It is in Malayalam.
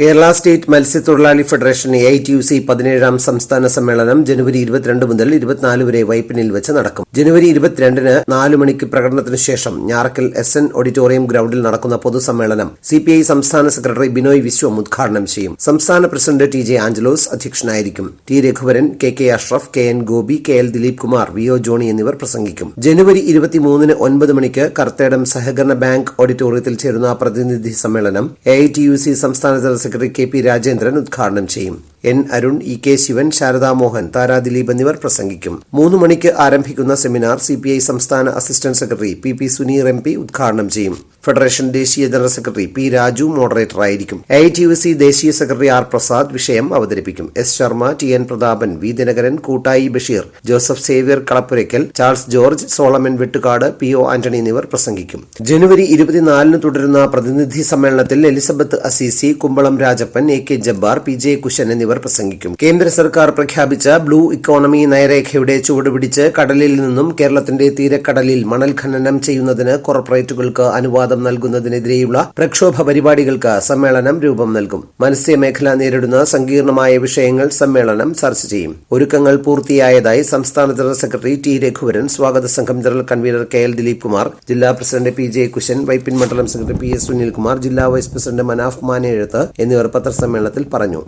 കേരള സ്റ്റേറ്റ് മത്സ്യത്തൊഴിലാളി federation A I T U C പതിനേഴാം സംസ്ഥാന സമ്മേളനം ജനുവരി ഇരുപത്തിരണ്ട് മുതൽ ഇരുപത്തിനാല് വരെ വൈപ്പിനിൽ വെച്ച് നടക്കും. ജനുവരി ഇരുപത്തിരണ്ടിന് നാല് മണിക്ക് പ്രകടനത്തിന് ശേഷം ഞാറക്കൽ എസ് എൻ ഓഡിറ്റോറിയം ഗ്രൗണ്ടിൽ നടക്കുന്ന പൊതുസമ്മേളനം സി പി ഐ സംസ്ഥാന സെക്രട്ടറി ബിനോയ് വിശ്വം ഉദ്ഘാടനം ചെയ്യും. സംസ്ഥാന പ്രസിഡന്റ് ടി ജെ ആഞ്ചലോസ് അധ്യക്ഷനായിരിക്കും. T Raghuvaran K K Ashraf K N Gopi K L Dileep Kumar V O Johny എന്നിവർ പ്രസംഗിക്കും. ജനുവരി ഇരുപത്തിമൂന്നിന് ഒൻപത് മണിക്ക് കർത്തേടം സഹകരണ ബാങ്ക് ഓഡിറ്റോറിയത്തിൽ ചേരുന്ന പ്രതിനിധി സമ്മേളനം A I T U C സംസ്ഥാന general secretary K P Rajendran ഉദ്ഘാടനം ചെയ്യും N Arun E K Sivan Sarada Mohan Thara Dileep എന്നിവർ പ്രസംഗിക്കും. മൂന്ന് മണിക്ക് ആരംഭിക്കുന്ന സെമിനാർ സി പി ഐ സംസ്ഥാന assistant secretary P P Suneer M P ഉദ്ഘാടനം ചെയ്യും. ഫെഡറേഷൻ ദേശീയ ജനറൽ സെക്രട്ടറി പി രാജു മോഡറേറ്ററായിരിക്കും ഐ ടി യു സി ദേശീയ സെക്രട്ടറി ആർ പ്രസാദ് വിഷയം അവതരിപ്പിക്കും. S Sharma T N Prathapan V Dinakaran കൂട്ടായി Basheer Joseph Xavier Kalappurakkal Charles George Solomon Vettukad P O Antony എന്നിവർ പ്രസംഗിക്കും. ജനുവരി ഇരുപത്തിനാലിന് തുടരുന്ന പ്രതിനിധി സമ്മേളനത്തിൽ Elizabeth Assisi Kumbalam Rajappan A K Jabbar P J Kushan എന്നിവർ പ്രസംഗിക്കും. കേന്ദ്ര സർക്കാർ പ്രഖ്യാപിച്ച ബ്ലൂ ഇക്കോണമി നയരേഖയുടെ ചുവടുപിടിച്ച് കടലിൽ നിന്നും കേരളത്തിന്റെ തീരക്കടലിൽ മണൽ ഖനനം ചെയ്യുന്നതിന് കോർപ്പറേറ്റുകൾക്ക് അനുവാദം നൽകുന്നതിനെതിരെയുള്ള പ്രക്ഷോഭ പരിപാടികൾക്ക് സമ്മേളനം രൂപം നൽകും. മത്സ്യമേഖല നേരിടുന്ന സങ്കീർണമായ വിഷയങ്ങൾ സമ്മേളനം ചർച്ച ചെയ്യും. ഒരുക്കങ്ങൾ പൂർത്തിയായതായി സംസ്ഥാന ജനറൽ സെക്രട്ടറി ടി രഘുവരൻ സ്വാഗത സംഘം general convener K L Dileep Kumar ജില്ലാ president P J Kushan Vypin മണ്ഡലം സെക്രട്ടറി പി എസ് സുനിൽകുമാർ ജില്ലാ വൈസ് പ്രസിഡന്റ് മനാഫ് മാനേഴത്ത് എന്നിവർ പത്രസമ്മേളനത്തിൽ പറഞ്ഞു.